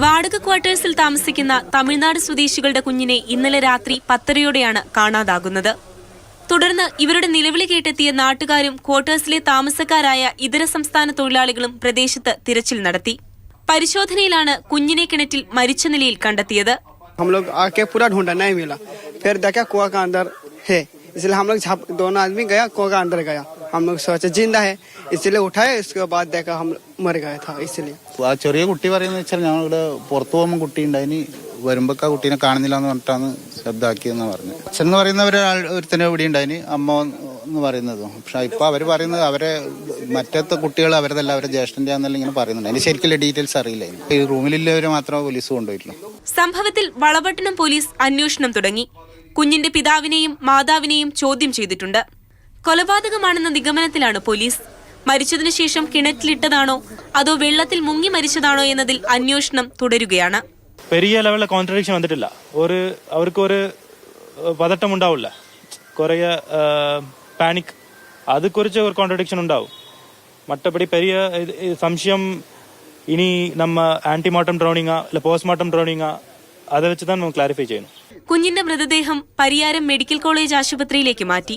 വാടക ക്വാർട്ടേഴ്സിൽ താമസിക്കുന്ന തമിഴ്നാട് സ്വദേശികളുടെ കുഞ്ഞിനെ ഇന്നലെ രാത്രി പത്തരയോടെയാണ് കാണാതാകുന്നത് തുടർന്ന് ഇവരുടെ നിലവിളി കേട്ടെത്തിയ നാട്ടുകാരും ക്വാർട്ടേഴ്സിലെ താമസക്കാരായ ഇതര സംസ്ഥാന തൊഴിലാളികളും പ്രദേശത്ത് തിരച്ചിൽ നടത്തി പരിശോധനയിലാണ് കുഞ്ഞിനെ കിണറ്റിൽ മരിച്ച നിലയിൽ കണ്ടെത്തിയത് हम लोग आके पूरा ढूंढा नहीं मिला फिर देखा कुआ का अंदर है इसलिए हम लोग झाप दोनों आदमी गया कुआ का अंदर गया हम लोग सोचा जिंदा है इसलिए उठाए उसके बाद देखा हम मर गया था इसलिए ആ ചെറിയ കുട്ടി പറയുന്നത് വെച്ചാൽ ഞങ്ങളിവിടെ പുറത്തു പോകുമ്പോൾ കുട്ടി ഉണ്ടായിനി വരുമ്പോ ആ കുട്ടീനെ കാണുന്നില്ല എന്ന് പറഞ്ഞിട്ടാണ് ശബ്ദാക്കിയെന്ന് പറഞ്ഞു അച്ഛൻ എന്ന് പറയുന്നവർ ഒരുത്തനെ ഇവിടെ ഉണ്ടായിനി അമ്മ എന്ന് പറയുന്നതും പക്ഷെ ഇപ്പൊ അവര് പറയുന്നത് അവരെ മറ്റത്തെ കുട്ടികൾ അവരതല്ല അവരെ ജ്യേഷ്ഠന്റെ ആണെന്നല്ല ഇങ്ങനെ പറയുന്നുണ്ട് അതിന് ശരിക്കുള്ള ഡീറ്റെയിൽസ് അറിയില്ല ഈ റൂമിലുള്ളവരെ മാത്രമേ പോലീസ് കൊണ്ടുപോയിട്ടുള്ളൂ സംഭവത്തിൽ വളപട്ടണം പോലീസ് അന്വേഷണം തുടങ്ങി കുഞ്ഞിന്റെ പിതാവിനെയും മാതാവിനെയും ചോദ്യം ചെയ്തിട്ടുണ്ട് കൊലപാതകമാണെന്ന നിഗമനത്തിലാണ് പോലീസ്. മരിച്ചതിനു ശേഷം കിണറ്റിലിട്ടതാണോ അതോ വെള്ളത്തിൽ മുങ്ങി മരിച്ചതാണോ എന്നതിൽ അന്വേഷണം തുടരുകയാണ്. പെരിയ ലെവലിലെ കോൺട്രഡിക്ഷൻ വന്നിട്ടില്ല. ഒരു അവർക്ക് ഒരു പതട്ടം ഉണ്ടാവില്ല. കുറേ പാനിക് അത് കുറിച്ച് ഒരു കോൺട്രഡിക്ഷൻ ഉണ്ടാവും. മറ്റപടി പെരിയ സംശയം ഇനി നമ്മ ആന്റിമോർട്ടം ഡ്രോണിങ്ങാ അല്ലെ പോസ്റ്റ്മോർട്ടം ഡ്രോണിങ്ങാ അത് വെച്ച് തന്നെ ക്ലാരിഫൈ ചെയ്യുന്നു. കുഞ്ഞിന്റെ മൃതദേഹം പരിയാരം മെഡിക്കൽ കോളേജ് ആശുപത്രിയിലേക്ക് മാറ്റി.